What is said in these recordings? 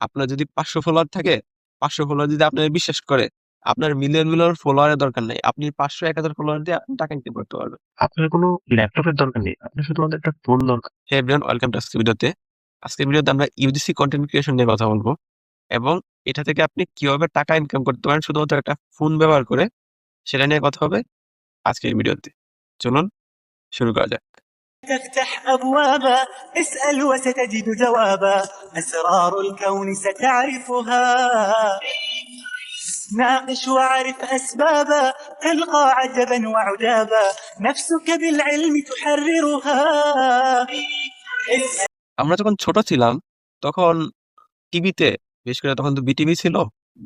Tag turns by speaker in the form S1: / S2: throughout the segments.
S1: আপনার যদি পাঁচশো ফলোয়ার থাকে পাঁচশো ফলোয়ার যদি আপনার বিশ্বাস করে আপনার মিলিয়ন মিলিয়ন ফলোয়ারের দরকার নেই। আপনি পাঁচশো এক হাজার ফলোয়ার দিয়ে আপনি টাকা ইনকাম করতে পারবেন।
S2: আপনার কোনো ল্যাপটপের দরকার নেই। আপনার শুধুমাত্র একটা ফোন দরকার।
S1: হে এভরিওয়ান ওয়েলকাম টু আজকের ভিডিওতে। আজকের ভিডিওতে আমরা ইউজিসি কন্টেন্ট ক্রিয়েশন নিয়ে কথা বলব এবং এটা থেকে আপনি কীভাবে টাকা ইনকাম করতে পারেন শুধুমাত্র একটা ফোন ব্যবহার করে সেটা নিয়ে কথা হবে আজকের ভিডিওতে। চলুন শুরু করা যাক।
S3: تفتح أبوابا اسأل وستجد جوابا أسرار الكون ستعرفها ناقش واعرف أسبابا تلقى عجبا وعجابا نفسك بالعلم تحررها اسأل
S1: আমরা যখন ছোট ছিলাম তখন টিভিতে বিশেষ করে তখন তো বিটিভি ছিল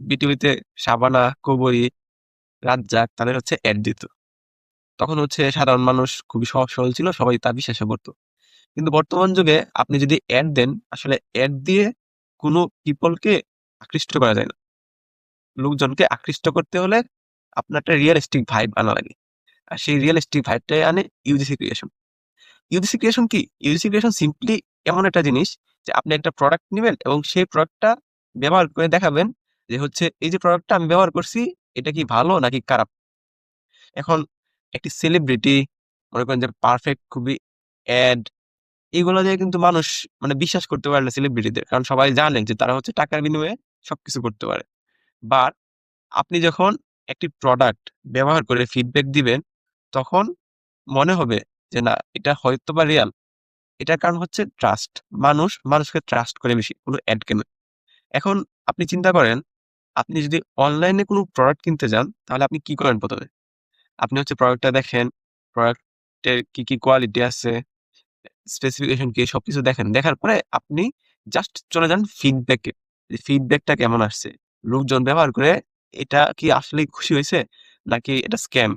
S1: বিটিভিতে সাবানা কবরী রাজ্জাক তাদের হচ্ছে অ্যাড দিত তখন হচ্ছে সাধারণ মানুষ খুবই সহজ সরল ছিল, সবাই তা বিশ্বাসে করতো কিন্তু বর্তমান যুগে আপনি যদি অ্যাড দেন, আসলে অ্যাড দিয়ে কোনো পিপলকে আকৃষ্ট করা যায় না। লোকজনকে আকৃষ্ট করতে হলে আপনার একটা রিয়েলিস্টিক ভাইব আনা লাগে। আর সেই রিয়েলিস্টিক ভাইবটাই আনে ইউজিসি ক্রিয়েশন ইউজিসি ক্রিয়েশন কি? ইউজিসি ক্রিয়েশন সিম্পলি এমন একটা জিনিস যে আপনি একটা প্রোডাক্ট নেবেন এবং সেই প্রোডাক্টটা ব্যবহার করে দেখাবেন যে হচ্ছে এই যে প্রোডাক্টটা আমি ব্যবহার করছি, এটা কি ভালো নাকি খারাপ? এখন একটি সেলিব্রিটি মনে করেন যে পারফেক্ট খুবই অ্যাড এগুলো দিয়ে কিন্তু মানুষ মানে বিশ্বাস করতে পারে না সেলিব্রিটিদের কারণ সবাই জানেন যে তারা হচ্ছে টাকার বিনিময়ে সবকিছু করতে পারে। বাট আপনি যখন একটি প্রোডাক্ট ব্যবহার করে ফিডব্যাক দিবেন, তখন মনে হবে যে না, এটা হয়তো বা রিয়াল এটার কারণ হচ্ছে ট্রাস্ট মানুষ, মানুষকে ট্রাস্ট করে বেশি, কোনো অ্যাড কেন? এখন আপনি চিন্তা করেন, আপনি যদি অনলাইনে কোনো প্রোডাক্ট কিনতে যান, তাহলে আপনি কি করেন প্রথমে? আপনি হচ্ছে প্রোডাক্টটা দেখেন প্রোডাক্টের কি কি কোয়ালিটি আছে স্পেসিফিকেশন কি, সবকিছু দেখেন। দেখার পরে আপনি জাস্ট চলে যান ফিডব্যাকে ফিডব্যাকটা কেমন আসছে? লোকজন ব্যবহার করে এটা কি আসলে খুশি হয়েছে? নাকি এটা স্ক্যাম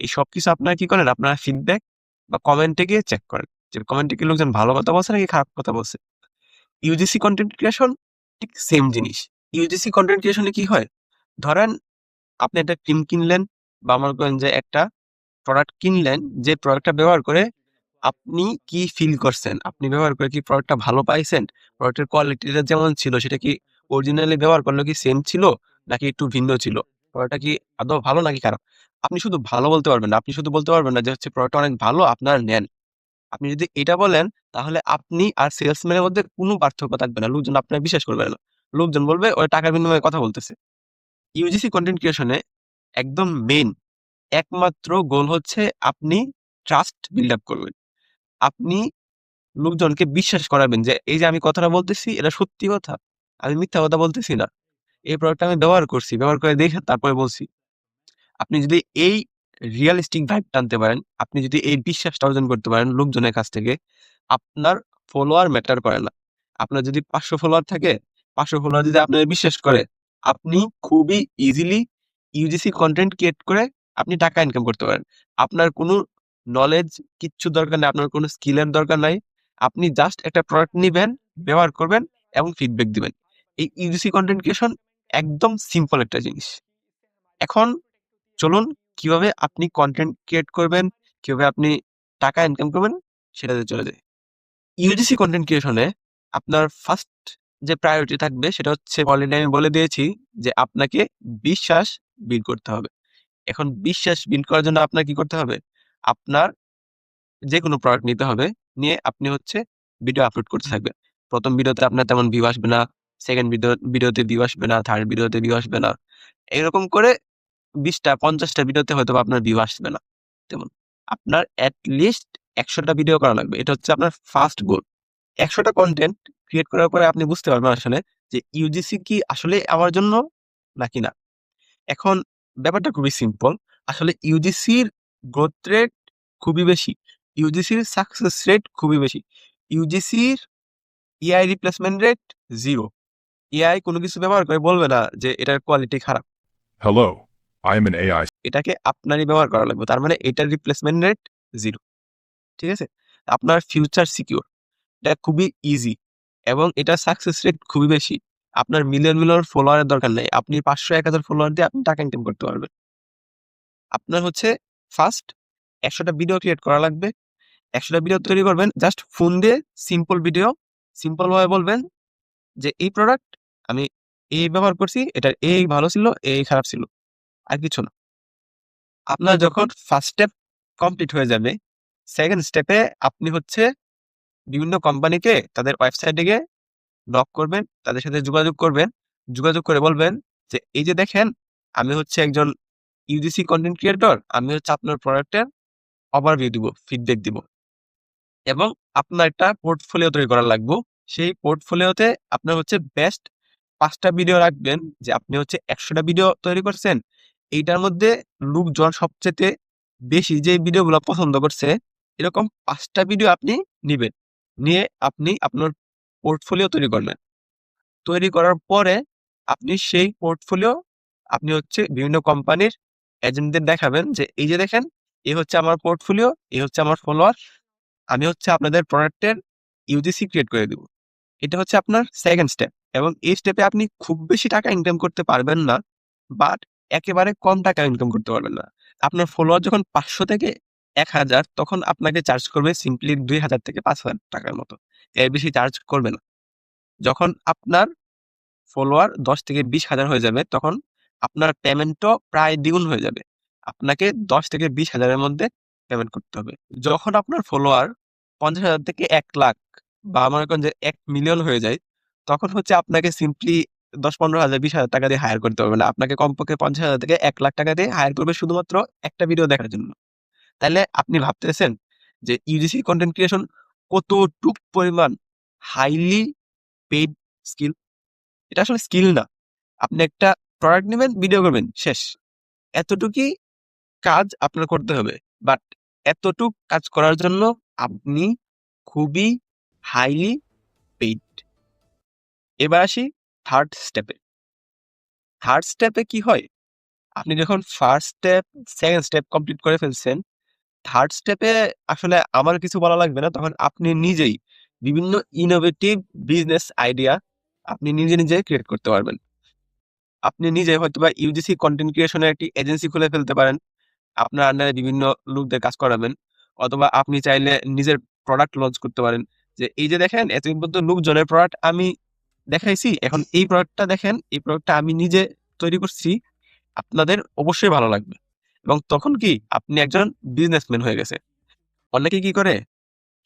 S1: এই সব কিছু আপনারা কি করেন? আপনারা ফিডব্যাক বা কমেন্টে গিয়ে চেক করেন। যে কমেন্টে কি লোকজন ভালো কথা বলছে নাকি খারাপ কথা বলছে? ইউজিসি কন্টেন্ট ক্রিয়েশন ঠিক সেম জিনিস। ইউজিসি কন্টেন্ট ক্রিয়েশনে কি হয়? ধরেন আপনি একটা ক্রিম কিনলেন বা মনে করেন যে একটা প্রোডাক্ট কিনলেন, যে প্রোডাক্টটা ব্যবহার করে আপনি কি ফিল করছেন? আপনি ব্যবহার করে কি প্রোডাক্টটা ভালো পাইছেন? প্রোডাক্টের কোয়ালিটিটা যেমন ছিল, সেটা কি অরিজিনালি ব্যবহার করলে কি সেম ছিল, নাকি একটু ভিন্ন ছিল? প্রোডাক্টটা কি আদৌ ভালো, নাকি খারাপ? আপনি শুধু ভালো বলতে পারবেন না। আপনি শুধু বলতে পারবেন না যে হচ্ছে প্রোডাক্টটা অনেক ভালো, আপনার নেন। আপনি যদি এটা বলেন, তাহলে আপনি আর সেলসম্যানের মধ্যে কোনো পার্থক্য থাকবে না। লোকজন আপনার বিশ্বাস করবে না। লোকজন বলবে, ওই টাকার বিনিময়ে কথা বলতেছে। ইউজিসি কন্টেন্ট ক্রিয়েশনে একদম মেইন একমাত্র গোল হচ্ছে আপনি ট্রাস্ট বিল্ড আপ করবেন। আপনি লোকজনকে বিশ্বাস করাবেন যে, এই যে আমি কথাটা বলতেছি, এটা সত্যি কথা। আমি মিথ্যা কথা বলতেছি না। এই প্রোডাক্টটা আমি ব্যবহার করছি, ব্যবহার করে দেখে তারপরে বলছি। আপনি যদি এই রিয়েলিস্টিক ভাইব টানতে পারেন, আপনি যদি এই বিশ্বাসটা অর্জন করতে পারেন লোকজনের কাছ থেকে, আপনার ফলোয়ার ম্যাটার করে না। আপনার যদি পাঁচশো ফলোয়ার থাকে, পাঁচশো ফলোয়ার যদি আপনার বিশ্বাস করে, আপনি খুবই ইজিলি ইউজিসি কন্টেন্ট ক্রিয়েট করে আপনি টাকা ইনকাম করতে পারেন। আপনার কোনো নলেজ কিচ্ছু দরকার নেই, আপনার কোনো স্কিলের দরকার নাই। আপনি জাস্ট একটা প্রোডাক্ট নিবেন, ব্যবহার করবেন এবং ফিডব্যাক দিবেন। এই ইউজিসি কন্টেন্ট ক্রিয়েশন একদম সিম্পল একটা জিনিস। এখন চলুন কীভাবে আপনি কন্টেন্ট ক্রিয়েট করবেন, কীভাবে আপনি টাকা ইনকাম করবেন সেটাতে চলে যায় ইউজিসি কন্টেন্ট ক্রিয়েশনে আপনার ফার্স্ট যে প্রায়োরিটি থাকবে সেটা হচ্ছে অলরেডি আমি বলে দিয়েছি যে আপনাকে বিশ্বাস বিল্ড করতে হবে। এখন বিশ্বাস বিল্ড করার জন্য আপনার কি করতে হবে? আপনার যে কোনো প্রোডাক্ট নিতে হবে। নিয়ে আপনি হচ্ছে ভিডিও আপলোড করতে থাকবেন। প্রথম ভিডিওতে আপনার তেমন ভিউ আসবে না। সেকেন্ড ভিডিও ভিডিওতে ভিউ আসবে না। থার্ড ভিডিওতে ভিউ আসবে না। এরকম করে বিশটা পঞ্চাশটা ভিডিওতে হয়তো আপনার ভিউ আসবে না। তেমন। আপনার অ্যাট লিস্ট একশোটা ভিডিও করা লাগবে। এটা হচ্ছে আপনার ফার্স্ট গোল একশোটা কন্টেন্ট ক্রিয়েট করার পরে আপনি বুঝতে পারবেন আসলে যে ইউজিসি কি আসলে আমার জন্য নাকি না। এখন ব্যাপারটা খুবই সিম্পল আসলে ইউজিসির গ্রোথ রেট খুবই বেশি ইউজিসির সাকসেস রেট খুবই বেশি ইউজিসির AI replacement rate zero AI কোনো কিছু ব্যবহার করে বলবে না যে এটার কোয়ালিটি খারাপ।
S4: Hello, I am an AI
S1: এটাকে আপনারই ব্যবহার করা লাগবে তার মানে এটার রিপ্লেসমেন্ট রেট জিরো ঠিক আছে? আপনার ফিউচার সিকিউর এটা খুবই ইজি এবং এটার সাকসেস রেট খুবই বেশি। আপনার মিলিয়ন মিলিয়ন ফলোয়ারের দরকার নেই। আপনি পাঁচশো, এক হাজার ফলোয়ার দিয়ে আপনি টাকা ইনকাম করতে পারবেন। আপনার হচ্ছে ফার্স্ট একশোটা ভিডিও ক্রিয়েট করা লাগবে। একশোটা ভিডিও তৈরি করবেন। জাস্ট ফোন দিয়ে সিম্পল ভিডিও সিম্পল ভাবে বলবেন যে, এই প্রোডাক্ট আমি এই ব্যবহার করছি এটার এই ভালো ছিল, এই খারাপ ছিল। আর কিছু না। আপনার যখন ফার্স্ট স্টেপ কমপ্লিট হয়ে যাবে সেকেন্ড স্টেপে আপনি হচ্ছে বিভিন্ন কোম্পানিকে তাদের ওয়েবসাইটে গিয়ে নক করবেন, তাদের সাথে যোগাযোগ করবেন, যোগাযোগ করে বলবেন যে, এই যে দেখেন, আমি হচ্ছে একজন ইউজিসি কন্টেন্ট ক্রিয়েটর আমি হচ্ছে আপনার প্রোডাক্টের ওভারভিউ দিব ফিডব্যাক দিব এবং আপনার একটা পোর্টফোলিও তৈরি করা লাগবে। সেই পোর্টফোলিওতে আপনার হচ্ছে বেস্ট পাঁচটা ভিডিও রাখবেন, যে আপনি হচ্ছে একশোটা ভিডিও তৈরি করছেন। এইটার মধ্যে লোকজন সবচেয়ে বেশি যে ভিডিওগুলো পছন্দ করছে, এরকম পাঁচটা ভিডিও আপনি নিবেন। নিয়ে আপনি আপনার পোর্টফোলিও তৈরি করবেন। তৈরি করার পরে আপনি সেই পোর্টফোলিও আপনি হচ্ছে বিভিন্ন কোম্পানির এজেন্টদের দেখাবেন যে, এই যে দেখেন এই হচ্ছে আমার পোর্টফোলিও এই হচ্ছে আমার ফলোয়ার আমি হচ্ছে আপনাদের প্রোডাক্টের ইউজিসি ক্রিয়েট করে দিব। এটা হচ্ছে আপনার সেকেন্ড স্টেপ এবং এই স্টেপে আপনি খুব বেশি টাকা ইনকাম করতে পারবেন না বাট একেবারে কম টাকা ইনকাম করতে পারবেন না। আপনার ফলোয়ার যখন পাঁচশো থেকে এক হাজার, তখন আপনাকে চার্জ করবে সিম্পলি দুই হাজার থেকে পাঁচ হাজার টাকার মতো। এর বেশি চার্জ করবে না। যখন আপনার ফলোয়ার দশ থেকে বিশ হাজার হয়ে যাবে, তখন আপনার পেমেন্টও প্রায় দ্বিগুণ হয়ে যাবে। আপনাকে দশ থেকে বিশ হাজারের মধ্যে পেমেন্ট করতে হবে। যখন আপনার ফলোয়ার পঞ্চাশ হাজার থেকে এক লাখ বা মনে করেন যে এক মিলিয়ন হয়ে যায়, তখন হচ্ছে আপনাকে সিম্পলি দশ, পনেরো হাজার, বিশ হাজার টাকা দিয়ে হায়ার করতে হবে না। আপনাকে কমপক্ষে পঞ্চাশ হাজার থেকে এক লাখ টাকা দিয়ে হায়ার করবে শুধুমাত্র একটা ভিডিও দেখার জন্য। তাহলে আপনি ভাবতেছেন যে ইউজিসি কন্টেন্ট ক্রিয়েশন কতটুক পরিমাণ হাইলি পেইড স্কিল এটা আসলে স্কিল না। আপনি একটা প্রোডাক্ট নেবেন ভিডিও করবেন, শেষ। এতটুকুই কাজ আপনার করতে হবে। বাট এতটুক কাজ করার জন্য আপনি খুবই হাইলি পেইড এবার আসি থার্ড স্টেপে থার্ড স্টেপে কি হয়? আপনি যখন first step second step complete করে ফেলছেন থার্ড স্টেপে আসলে আমার কিছু বলা লাগবে না। তখন আপনি নিজেই বিভিন্ন ইনোভেটিভ বিজনেস আইডিয়া আপনি নিজে নিজে ক্রিয়েট করতে পারবেন। আপনি নিজে হয়তো বা ইউজিসি কন্টেন্ট ক্রিয়েশনের একটি এজেন্সি খুলে ফেলতে পারেন। আপনার আন্ডারে বিভিন্ন লোকদের কাজ করাবেন। অথবা আপনি চাইলে নিজের প্রোডাক্ট লঞ্চ করতে পারেন। যে এই যে দেখেন, এতদিন পর্যন্ত লোকজনের প্রোডাক্ট আমি দেখাইছি, এখন এই প্রোডাক্টটা দেখেন, এই প্রোডাক্টটা আমি নিজে তৈরি করছি। আপনাদের অবশ্যই ভালো লাগবে। এবং তখন কি আপনি একজন বিজনেসম্যান হয়ে গেছে। অনেকে কি করে?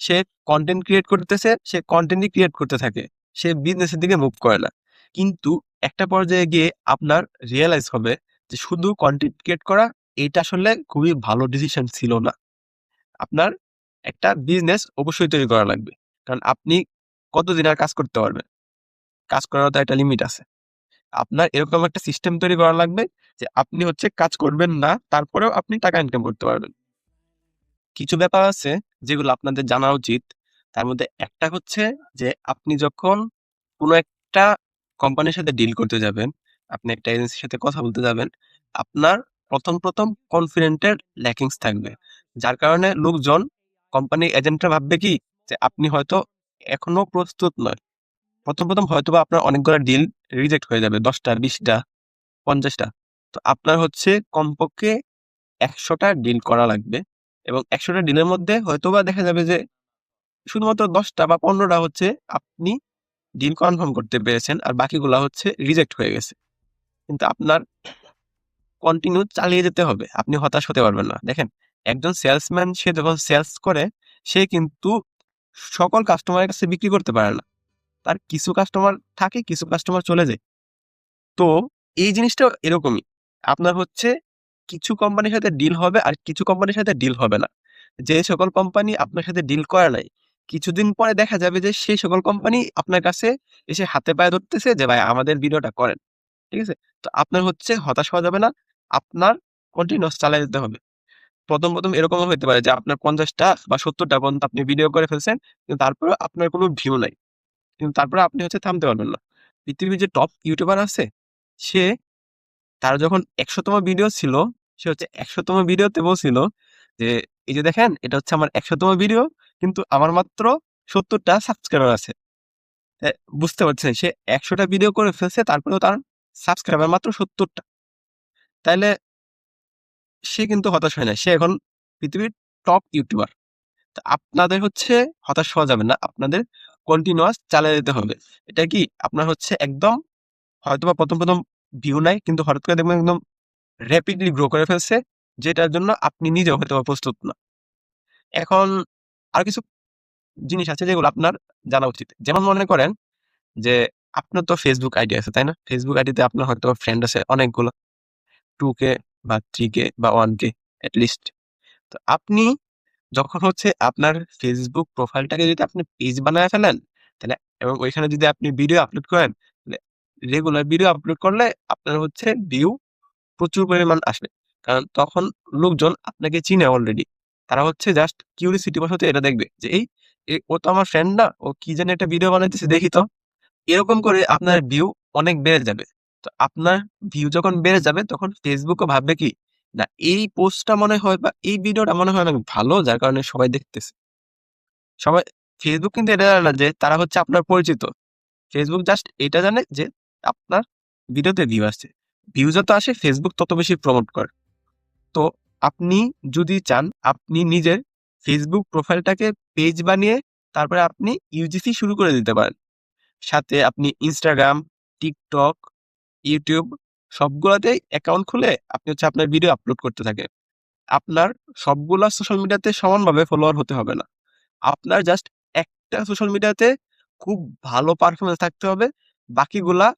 S1: সে কন্টেন্ট ক্রিয়েট করতেছে, সে কন্টেন্টই ক্রিয়েট করতে থাকে। সে বিজনেসের দিকে মুভ করে না। কিন্তু একটা পর্যায়ে গিয়ে আপনার রিয়েলাইজ হবে যে শুধু কন্টেন্ট ক্রিয়েট করা, এটা আসলে খুবই ভালো ডিসিশন ছিল না। আপনার একটা বিজনেস অবশ্যই তৈরি করা লাগবে। কারণ আপনি কতদিন আর কাজ করতে পারবেন? কাজ করার তো একটা লিমিট আছে। আপনার এরকম একটা সিস্টেম তৈরি করা লাগবে যে আপনি হচ্ছে কাজ করবেন না, তারপরেও আপনি টাকা ইনকাম করতে পারবেন। কিছু ব্যাপার আছে যেগুলো আপনাদের জানা উচিত। তার মধ্যে একটা হচ্ছে যে আপনি যখন কোনো একটা কোম্পানির সাথে ডিল করতে যাবেন, আপনি একটা এজেন্সির সাথে কথা বলতে যাবেন, আপনার প্রথম প্রথম কনফিডেন্টের ল্যাকিংস থাকবে। যার কারণে লোকজন কোম্পানি এজেন্টরা ভাববে কি যে আপনি হয়তো এখনও প্রস্তুত নয়। প্রথম প্রথম হয়তো বা আপনার অনেকগুলো ডিল রিজেক্ট হয়ে যাবে, দশটা, বিশটা, পঞ্চাশটা। তো আপনার হচ্ছে কমপক্ষে একশোটা ডিল করা লাগবে এবং একশোটা ডিলের মধ্যে হয়তো বা দেখা যাবে যে শুধুমাত্র দশটা বা পনেরোটা হচ্ছে আপনি ডিল কনফার্ম করতে পেরেছেন আর বাকিগুলা হচ্ছে রিজেক্ট হয়ে গেছে। কিন্তু আপনার কন্টিনিউ চালিয়ে যেতে হবে, আপনি হতাশ হতে পারবেন না। দেখেন, একজন সেলসম্যান, সে যখন সেলস করে, সে কিন্তু সকল কাস্টমারের কাছে বিক্রি করতে পারে না। তার কিছু কাস্টমার থাকে, কিছু কাস্টমার চলে যায়। তো এই জিনিসটা এরকমই। আপনার হচ্ছে কিছু কোম্পানির সাথে ডিল হবে আর কিছু কোম্পানির সাথে ডিল হবে না। যে সকল কোম্পানি আপনার সাথে ডিল করে নাই, কিছুদিন পরে দেখা যাবে যে সেই সকল কোম্পানি আপনার কাছে এসে হাতে পায়ে ধরতেছে যে, ভাই, আমাদের ভিডিওটা করেন। ঠিক আছে? তো আপনার হচ্ছে হতাশ হওয়া যাবে না, আপনার কন্টিনিউস চালিয়ে যেতে হবে। প্রথম প্রথম এরকমও হতে পারে যে আপনার পঞ্চাশটা বা সত্তরটা পর্যন্ত আপনি ভিডিও করে ফেলছেন, কিন্তু তারপরে আপনার কোনো ভিউ নাই। কিন্তু তারপরে আপনি হচ্ছে থামতে পারবেন না। পৃথিবীর যে টপ ইউটিউবার আছে, সে তার যখন একশোতম ভিডিও ছিল সে হচ্ছে একশোতম ভিডিওতে বলছিল যে এই যে দেখেন এটা হচ্ছে আমার একশোতম ভিডিও কিন্তু আমার মাত্র সত্তরটা সাবস্ক্রাইবার আছে। বুঝতে পারছেন? সে একশোটা ভিডিও করে ফেলছে তারপরেও তার সাবস্ক্রাইবার মাত্র সত্তরটা। তাইলে সে কিন্তু হতাশ হয় না সে এখন পৃথিবীর টপ ইউটিউবার তা আপনাদের হচ্ছে হতাশ হওয়া যাবে না। আপনাদের কন্টিনিউয়াস চালিয়ে যেতে হবে। এটা কি? আপনার হচ্ছে একদম হয়তোবা প্রথম, প্রথম ভিউ নাই কিন্তু হঠাৎ করে দেখবেন একদম র‍্যাপিডলি গ্রো করে ফেলছে, যেটার জন্য আপনি নিজেও হয়তোবা প্রস্তুত না। এখন আরও কিছু জিনিস আছে যেগুলো আপনার জানা উচিত। যেমন মনে করেন যে আপনার তো Facebook আইডি আছে, তাই না? Facebook আইডিতে আপনার হয়তোবা ফ্রেন্ড আছে অনেকগুলো। 2K বা 3K বা 1K এট লিস্ট। তো আপনি যখন হচ্ছে আপনার ফেসবুক প্রোফাইলটাকে যদি আপনি পেজ বানায় ফেলেন, তাহলে এবং ওইখানে যদি আপনি ভিডিও আপলোড করেন, রেগুলার ভিডিও আপলোড করলে আপনার হচ্ছে ভিউ প্রচুর পরিমাণ আসবে। কারণ তখন লোকজন আপনাকে চিনে অলরেডি। তারা হচ্ছে জাস্ট কিউরিওসিটি বশত এটা দেখবে যে এই ও তো আমার ফ্রেন্ড না, ও কি জানি একটা ভিডিও বানাইতেছে দেখি তো। এরকম করে আপনার ভিউ অনেক বেড়ে যাবে। তো আপনার ভিউ যখন বেড়ে যাবে তখন Facebook ও ভাববে কি, না এই পোস্টটা মনে হয় বা এই ভিডিওটা মনে হয় অনেক ভালো যার কারণে সবাই দেখতেছে। সবাই ফেসবুক কিন্তু এটা জানে না যে তারা হচ্ছে আপনার পরিচিত। ফেসবুক জাস্ট এটা জানে যে আপনার ভিডিওতে ভিউ আসছে। ভিউ যত আসে ফেসবুক তত বেশি প্রমোট করে। তো আপনি যদি চান, আপনি নিজের ফেসবুক প্রোফাইলটাকে পেজ বানিয়ে তারপরে আপনি ইউজিসি শুরু করে দিতে পারেন। সাথে আপনি ইনস্টাগ্রাম টিকটক ইউটিউব সবগুলাতেই অ্যাকাউন্ট খুলে আপনি হচ্ছে আপনার ভিডিও আপলোড করতে থাকেন। আপনার সবগুলা সোশ্যাল মিডিয়াতে সমানভাবে ফলোয়ার হতে হবে না। আপনার জাস্ট একটা সোশ্যাল মিডিয়াতে খুব ভালো পারফরমেন্স থাকতে হবে। বাকিগুলা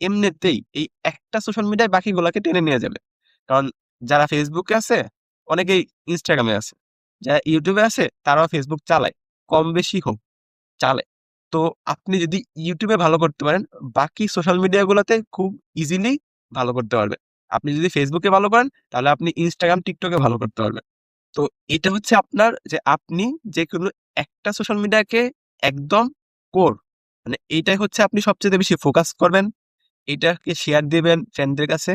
S1: এমনিতেই এই একটা সোশ্যাল মিডিয়ায় বাকিগুলাকে টেনে নিয়ে যাবে। কারণ যারা ফেসবুকে আছে, অনেকেই ইনস্টাগ্রামে আছে। যারা ইউটিউবে আছে তারাও ফেসবুক চালায়। কম বেশি হোক, চালায়। তো আপনি যদি ইউটিউবে ভালো করতে পারেন, বাকি সোশ্যাল মিডিয়া গুলাতে খুব ইজিলি ভালো করতে পারবেন। আপনি যদি ফেসবুকে ভালো করেন, তাহলে আপনি ইনস্টাগ্রাম টিকটকে ভালো করতে পারবেন। তো এটা হচ্ছে আপনার যে আপনি যেকোনো একটা সোশ্যাল মিডিয়াকে একদম কোর মানে এইটাই হচ্ছে আপনি সবচেয়ে বেশি ফোকাস করবেন। এইটাকে শেয়ার দিবেন ফ্রেন্ডদের কাছে।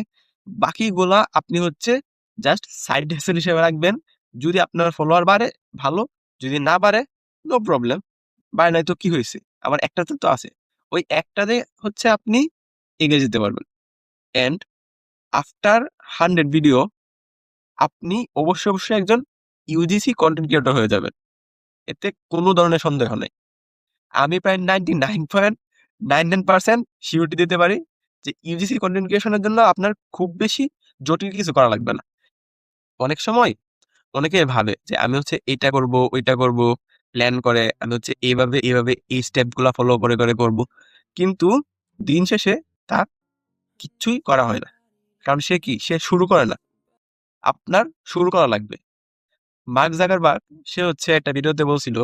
S1: বাকিগুলা আপনি হচ্ছে জাস্ট সাইড হাসেল হিসেবে রাখবেন। যদি আপনার ফলোয়ার বাড়ে ভালো, যদি না বাড়ে নো প্রবলেম। বাড়ে নাই তো কি হয়েছে আমার একটাতে তো আছে। ওই একটাতে হচ্ছে আপনি এগিয়ে যেতে পারবেন। অ্যান্ড আফটার 100 ভিডিও আপনি অবশ্যই, অবশ্যই একজন ইউজিসি কন্টেন্ট ক্রিয়েটর হয়ে যাবেন। এতে কোনো ধরনের সন্দেহ নেই আমি প্রায় 99.99% সিউরিটি দিতে পারি যে ইউজিসি কনটেন্ট ক্রিয়েশন এর জন্য আপনার খুব বেশি জটিল কিছু করা লাগবে না। অনেক সময় অনেকে ভাবে যে আমি হচ্ছে এইটা করব, ওইটা করব, প্ল্যান করে আমি হচ্ছে এইভাবে এইভাবে এই স্টেপগুলো ফলো করে, করে করব। কিন্তু দিন শেষে তা কিচ্ছুই করা হয় না। কারণ সে কি? সে শুরু করে না। আপনার শুরু করা লাগবে। মার্ক জাকারবার্গ সে হচ্ছে একটা ভিডিওতে বলছিল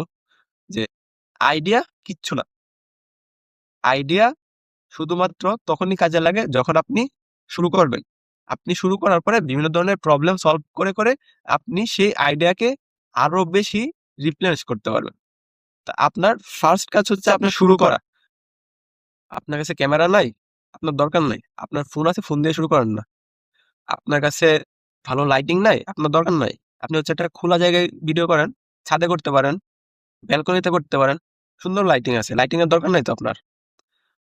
S1: যে আইডিয়া কিচ্ছু না। আইডিয়া শুধুমাত্র তখনই কাজে লাগে যখন আপনি শুরু করবেন। আপনি শুরু করার পরে বিভিন্ন ধরনের প্রবলেম সলভ করে, করে আপনি সেই আইডিয়াকে আরও বেশি রিপ্লেনিশ করতে পারবেন। তা আপনার ফার্স্ট কাজ হচ্ছে আপনার শুরু করা। আপনার কাছে ক্যামেরা নাই, আপনার দরকার নাই। আপনার ফোন আছে, ফোন দিয়ে শুরু করেন না। আপনার কাছে ভালো লাইটিং নাই, আপনার দরকার নাই। আপনি হচ্ছে একটা খোলা জায়গায় ভিডিও করেন, ছাদে করতে পারেন, ব্যালকনিতে করতে পারেন। সুন্দর লাইটিং আছে। লাইটিং এর দরকার নাই তো আপনার।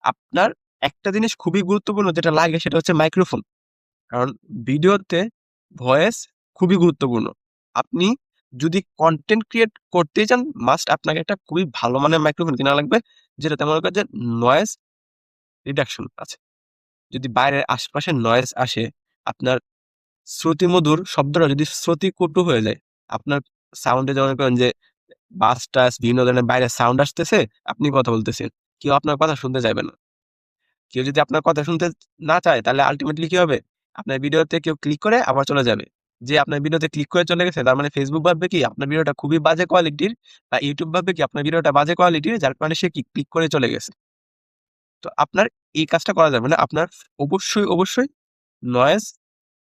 S1: আপনার একটা জিনিস খুবই গুরুত্বপূর্ণ যেটা লাগে সেটা হচ্ছে মাইক্রোফোন। কারণ ভিডিওতে ভয়েস খুবই গুরুত্বপূর্ণ। আপনি যদি কনটেন্ট ক্রিয়েট করতেই চান মাস্ট আপনাকে একটা খুবই ভালো মানের মাইক্রোফোন কেনা লাগবে। যেটাতে মনে করেন যে নয়েজ রিডাকশন আছে। যদি বাইরের আশপাশে নয়েজ আসে, আপনার শ্রুতিমধুর শব্দটা যদি শ্রুতিকটু হয়ে যায়, আপনার সাউন্ডে যেমন করেন যে বাস-টাস বিভিন্ন ধরনের বাইরের সাউন্ড আসতেছে, আপনি কথা বলতেছেন। কেউ আপনার কথা শুনতে চাইবে না। কেউ যদি আপনার কথা শুনতে না চায় তাহলে আল্টিমেটলি কি হবে? আপনার ভিডিওতে কেউ ক্লিক করে আবার চলে যাবে। যে আপনার ভিডিওতে ক্লিক করে চলে গেছে তার মানে Facebook ভাববে কি আপনার ভিডিওটা খুবই বাজে কোয়ালিটির বা YouTube ভাববে কি আপনার ভিডিওটা বাজে কোয়ালিটির যার কারণে সে কি ক্লিক করে চলে গেছে। তো আপনার এই কাজটা করা যাবে না। আপনার অবশ্যই, অবশ্যই নয়েজ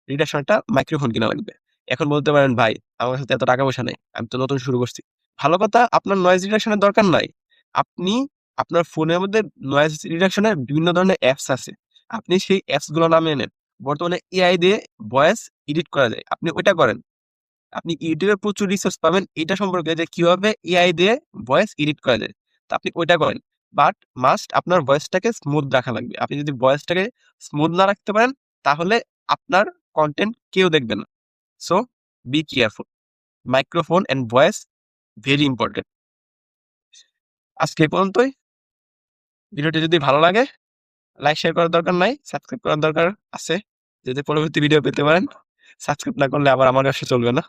S1: রিডাকশন একটা মাইক্রোফোন কিনা লাগবে। এখন বলতে পারেন ভাই আমার কাছে এত টাকা পয়সা নাই। আমি তো নতুন শুরু করছি। ভালো কথা আপনার নয়েজ রিডাকশন এর দরকার নাই। আপনি আপনার ফোনের মধ্যে নয়েজ রিডাকশনের বিভিন্ন ধরনের অ্যাপস আছে। আপনি সেই অ্যাপসগুলো নামিয়ে নেন। বর্তমানে এআই দিয়ে ভয়েস এডিট করা যায়। আপনি ওইটা করেন। আপনি এ প্রচুর রিসোর্স পাবেন এটা সম্পর্কে যে কীভাবে এআই দিয়ে ভয়েস এডিট করা যায়। তো আপনি ওইটা করেন। বাট মাস্ট আপনার ভয়েসটাকে স্মুথ রাখা লাগবে। আপনি যদি ভয়েসটাকে স্মুথ না রাখতে পারেন, তাহলে আপনার কন্টেন্ট কেউ দেখবে না। So be careful. Microphone and voice very important. আজকে পর্যন্তই। ভিডিওটি যদি ভালো লাগে লাইক শেয়ার করার দরকার নাই সাবস্ক্রাইব করার দরকার আছে। যদি পরবর্তী ভিডিও পেতে পারেন সাবস্ক্রাইব না করলে আবার আমার ব্যবসা চলবে না।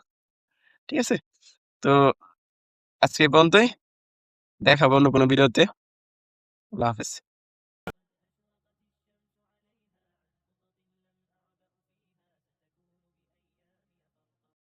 S1: ঠিক আছে? তো আজকে পর্যন্তই। দেখাবো অন্য কোনো ভিডিওতে আল্লাহ হাফেজ।